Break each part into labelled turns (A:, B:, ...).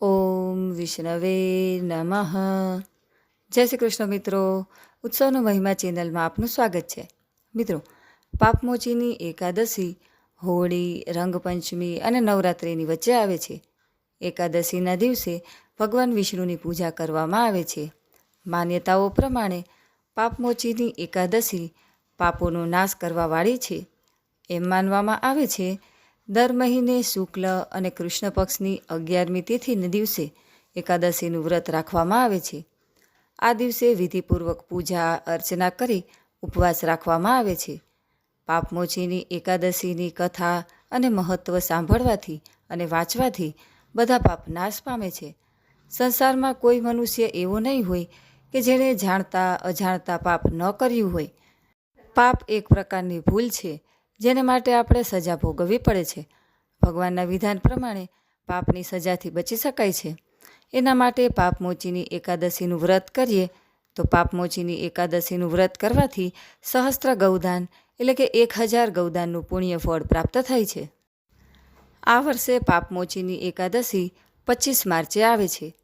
A: ઓમ વિષ્ણવે નમઃ. જય શ્રી કૃષ્ણ મિત્રો. ઉત્સવનો મહિમા ચેનલમાં આપનું સ્વાગત છે. મિત્રો, પાપમોચીની એકાદશી હોળી, રંગપંચમી અને નવરાત્રિની વચ્ચે આવે છે. એકાદશીના દિવસે ભગવાન વિષ્ણુની પૂજા કરવામાં આવે છે. માન્યતાઓ પ્રમાણે પાપમોચીની એકાદશી પાપોનો નાશ કરવાવાળી છે. એમ માનવામાં આવે છે દર મહિને શુક્લ અને કૃષ્ણ પક્ષની અગિયારમી તિથિને દિવસે એકાદશીનું વ્રત રાખવામાં આવે છે. આ દિવસે વિધિપૂર્વક પૂજા, અર્ચના કરી ઉપવાસ રાખવામાં આવે છે. પાપમોચીની એકાદશીની કથા અને મહત્ત્વ સાંભળવાથી અને વાંચવાથી બધા પાપ નાશ પામે છે. સંસારમાં કોઈ મનુષ્ય એવો નહીં હોય કે જેણે જાણતા અજાણતા પાપ ન કર્યું હોય. પાપ એક પ્રકારની ભૂલ છે. જેને માટે આપણે સજા ભોગવવી પડે છે. ભગવાનના વિધાન પ્રમાણે પાપની સજાથી બચી શકાય છે. એના માટે પાપમોચીની એકાદશીનું વ્રત કરીએ તો પાપમોચીની એકાદશીનું વ્રત કરવાથી સહસ્ત્ર ગૌદાન એટલે કે એક હજાર ગૌદાનનું પુણ્ય ફળ પ્રાપ્ત થાય છે. આ વર્ષે પાપમોચીની એકાદશી પચીસ માર્ચે આવે છે.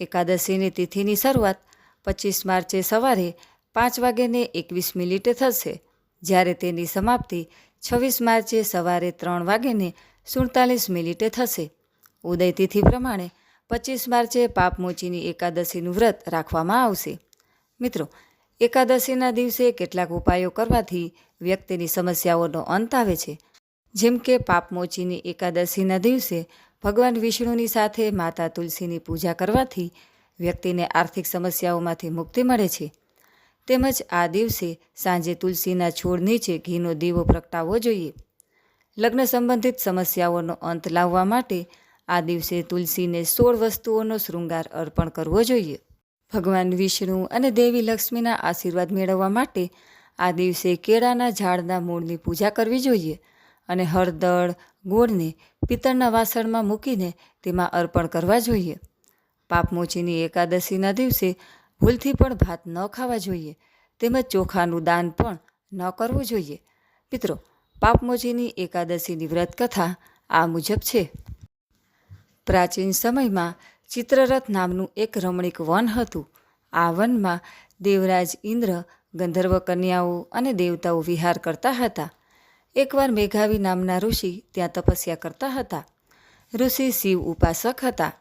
A: એકાદશીની તિથિની શરૂઆત પચીસ માર્ચે સવારે પાંચ વાગ્યાને એકવીસ મિનિટે થશે. જ્યારે તેની સમાપ્તિ છવ્વીસ માર્ચે સવારે ત્રણ વાગ્યાને સુડતાલીસ મિનિટે થશે. ઉદય તિથિ પ્રમાણે પચીસ માર્ચે પાપમોચીની એકાદશીનું વ્રત રાખવામાં આવશે. મિત્રો, એકાદશીના દિવસે કેટલાક ઉપાયો કરવાથી વ્યક્તિની સમસ્યાઓનો અંત આવે છે. જેમ કે પાપમોચીની એકાદશીના દિવસે ભગવાન વિષ્ણુની સાથે માતા તુલસીની પૂજા કરવાથી વ્યક્તિને આર્થિક સમસ્યાઓમાંથી મુક્તિ મળે છે. તેમજ આ દિવસે સાંજે તુલસીના છોડ નીચે ઘીનો દીવો પ્રગટાવવો જોઈએ. લગ્ન સંબંધિત સમસ્યાઓનો અંત લાવવા માટે આ દિવસે તુલસીને સોળ વસ્તુઓનો શૃંગાર અર્પણ કરવો જોઈએ. ભગવાન વિષ્ણુ અને દેવી લક્ષ્મીના આશીર્વાદ મેળવવા માટે આ દિવસે કેળાના ઝાડના મૂળની પૂજા કરવી જોઈએ અને હળદર, ગોળને પિત્તળના વાસણમાં મૂકીને તેમાં અર્પણ કરવા જોઈએ. પાપમોચીની એકાદશીના દિવસે ભૂલથી પણ ભાત ન ખાવા જોઈએ, તેમજ ચોખાનું દાન પણ ન કરવું જોઈએ. મિત્રો પાપમોચીની એકાદશીની વ્રત કથા આ મુજબ છે. પ્રાચીન સમયમાં ચિત્રરથ નામનું એક રમણીક વન હતું. આ વનમાં દેવરાજ ઇન્દ્ર, ગંધર્વ કન્યાઓ અને દેવતાઓ વિહાર કરતા હતા. એકવાર મેઘાવી નામના ઋષિ ત્યાં તપસ્યા કરતા હતા. ઋષિ શિવ ઉપાસક હતા.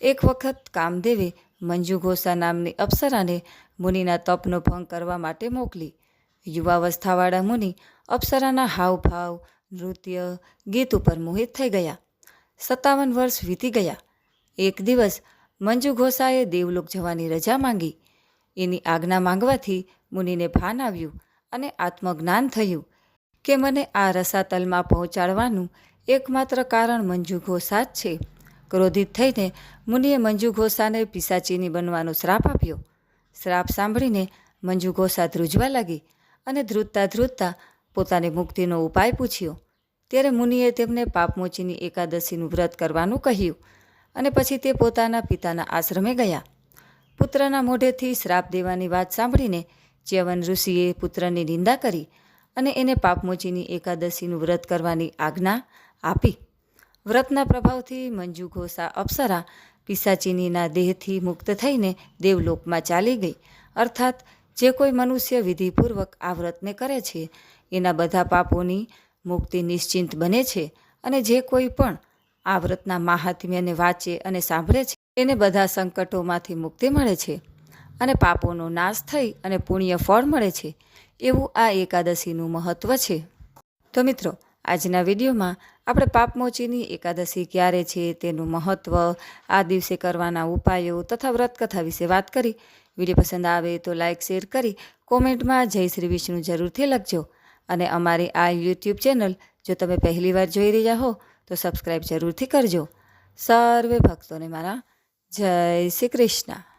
A: એક વખત કામદેવે મંજુ ઘોષા નામની અપ્સરાને મુનિના તપનો ભંગ કરવા માટે મોકલી. યુવાવસ્થાવાળા મુનિ અપ્સરાના હાવભાવ, નૃત્ય, ગીત ઉપર મોહિત થઈ ગયા. સત્તાવન વર્ષ વીતી ગયા. એક દિવસ મંજુ ઘોષાએ દેવલોક જવાની રજા માંગી. એની આજ્ઞા માંગવાથી મુનિને ભાન આવ્યું અને આત્મજ્ઞાન થયું કે મને આ રસાતલમાં પહોંચાડવાનું એકમાત્ર કારણ મંજુ ઘોષા જ છે. ક્રોધિત થઈને મુનિએ મંજુ ઘોષાને પિસાચીની બનવાનો શ્રાપ આપ્યો. શ્રાપ સાંભળીને મંજુ ઘોષા ધ્રુજવા લાગી અને ધ્રુજતા ધ્રુજતા પોતાને મુક્તિનો ઉપાય પૂછ્યો. ત્યારે મુનિએ તેમને પાપમોચીની એકાદશીનું વ્રત કરવાનું કહ્યું અને પછી તે પોતાના પિતાના આશ્રમે ગયા. પુત્રના મોઢેથી શ્રાપ દેવાની વાત સાંભળીને ચ્યવન ઋષિએ પુત્રની નિંદા કરી અને એને પાપમોચીની એકાદશીનું વ્રત કરવાની આજ્ઞા આપી. વ્રતના પ્રભાવથી મંજુ ઘોષા અપ્સરા, પિસાચીનીના દેહથી મુક્ત થઈને દેવલોકમાં ચાલી ગઈ. અર્થાત, જે કોઈ મનુષ્ય વિધિપૂર્વક આ વ્રતને કરે છે, એના બધા પાપોની મુક્તિ નિશ્ચિંત બને છે અને જે કોઈ પણ આ વ્રતના મહાત્મ્યને વાંચે અને સાંભળે છે એને બધા સંકટોમાંથી મુક્તિ મળે છે અને પાપોનો નાશ થઈ અને પુણ્ય ફળ મળે છે. એવું આ એકાદશીનું મહત્ત્વ છે. તો મિત્રો આજના વિડીયોમાં આપણે પાપમોચીની એકાદશી ક્યારે છે, તેનું મહત્ત્વ આ દિવસે કરવાના ઉપાયો તથા વ્રતકથા વિશે વાત કરી. વીડિયો પસંદ આવે તો લાઇક શેર કરી, કોમેન્ટમાં જય શ્રી વિષ્ણુ જરૂરથી લખજો. અને અમારી આ યુટ્યુબ ચેનલ જો તમે પહેલીવાર જોઈ રહ્યા હો, તો સબસ્ક્રાઈબ જરૂરથી કરજો. સર્વે ભક્તોને મારા જય શ્રી કૃષ્ણ.